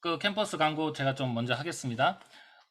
그 캠퍼스 광고 제가 좀 먼저 하겠습니다.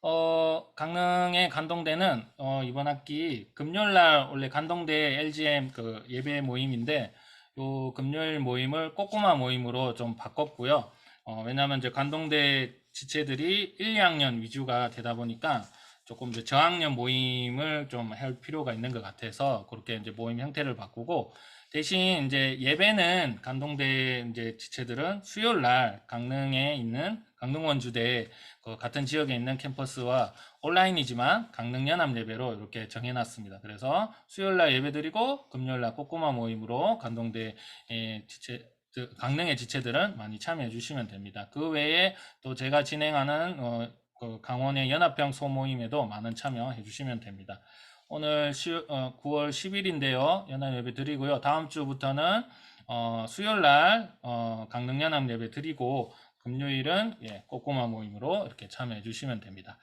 어, 강릉의 간동대는 어, 이번 학기 금요일 날 원래 간동대 LGM 그 예배 모임인데 요 금요일 모임을 꼬꼬마 모임으로 좀 바꿨고요. 어, 왜냐하면 이제 간동대 지체들이 1, 2학년 위주가 되다 보니까 조금 이제 저학년 모임을 좀 할 필요가 있는 것 같아서 그렇게 이제 모임 형태를 바꾸고 대신 이제 예배는 간동대 이제 지체들은 수요일 날 강릉에 있는 강릉 원주대 그 같은 지역에 있는 캠퍼스와 온라인이지만 강릉 연합 예배로 이렇게 정해놨습니다. 그래서 수요일 날 예배 드리고 금요일 날 꼬꼬마 모임으로 간동대 에, 지체 그 강릉의 지체들은 많이 참여해 주시면 됩니다. 그 외에 또 제가 진행하는 어, 그 강원의 연합병 소모임에도 많은 참여해 주시면 됩니다. 오늘 시, 어, 9월 10일인데요. 연합 예배 드리고요. 다음 주부터는 어, 수요일 날 어, 강릉 연합 예배 드리고 금요일은 예, 꼬꼬마 모임으로 이렇게 참여해 주시면 됩니다.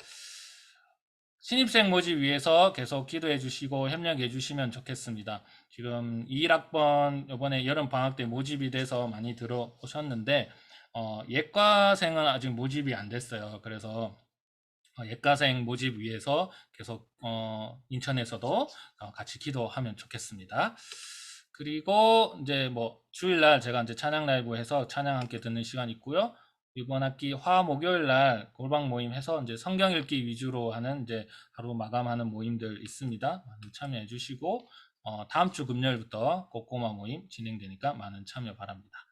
신입생 모집 위해서 계속 기도해 주시고 협력해 주시면 좋겠습니다. 지금 21학번 이번에 여름 방학 때 모집이 돼서 많이 들어오셨는데 어, 예과생은 아직 모집이 안 됐어요. 그래서 어, 예과생 모집 위해서 계속 어, 인천에서도 어, 같이 기도하면 좋겠습니다. 그리고 이제 뭐 주일날 제가 이제 찬양 라이브 해서 찬양 함께 듣는 시간 있고요. 이번 학기 화 목요일 날 골방 모임 해서 이제 성경 읽기 위주로 하는 이제 하루 마감하는 모임들 있습니다. 많이 참여해 주시고 어, 다음 주 금요일부터 꼬꼬마 모임 진행되니까 많은 참여 바랍니다.